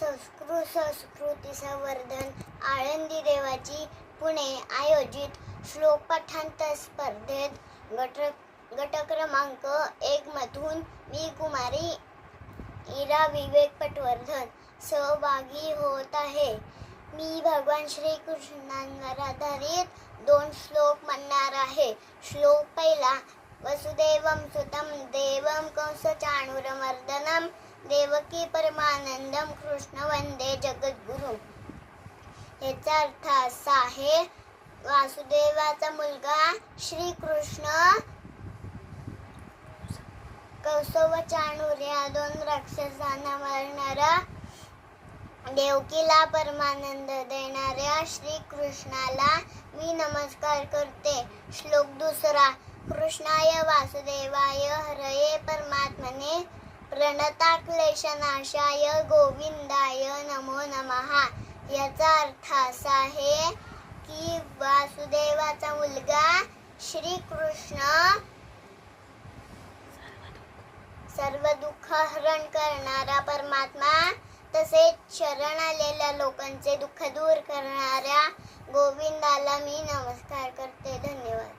संस्कृती संवर्धन आळंदी देवाची पुणे आयोजित श्लोक पाठांतर स्पर्धेत गट गट क्रमांक एक मधून मी कुमारी इरा विवेक पटवर्धन सहभागी होत आहे. मी भगवान श्रीकृष्णांवर आधारित दोन श्लोक म्हणणार आहे. श्लोक पहिला वसुदेवम सुतम देवम कंस चाणूरमर्दनम देवकी परमानंदम कृष्ण वंदे जगद्गुरु. याचा अर्थ असा आहे वासुदेवाचा मुलगा श्रीकृष्ण कौसव चाणूर या दोन राक्षसांना मारणारा देवकीला परमानंद देणाऱ्या श्री कृष्णाला मी नमस्कार करते. श्लोक दुसरा कृष्णाय वासुदेवाय हरये परमात्मने. प्रणता क्लेशनाशाय गोविंदाय नमो नमहा याचा अर्थ असा आहे की वासुदेवाचा मुलगा श्रीकृष्ण सर्व दुःख हरण करणारा परमात्मा तसेच शरण आलेल्या लोकांचे दुःख दूर करणाऱ्या गोविंदाला मी नमस्कार करते. धन्यवाद.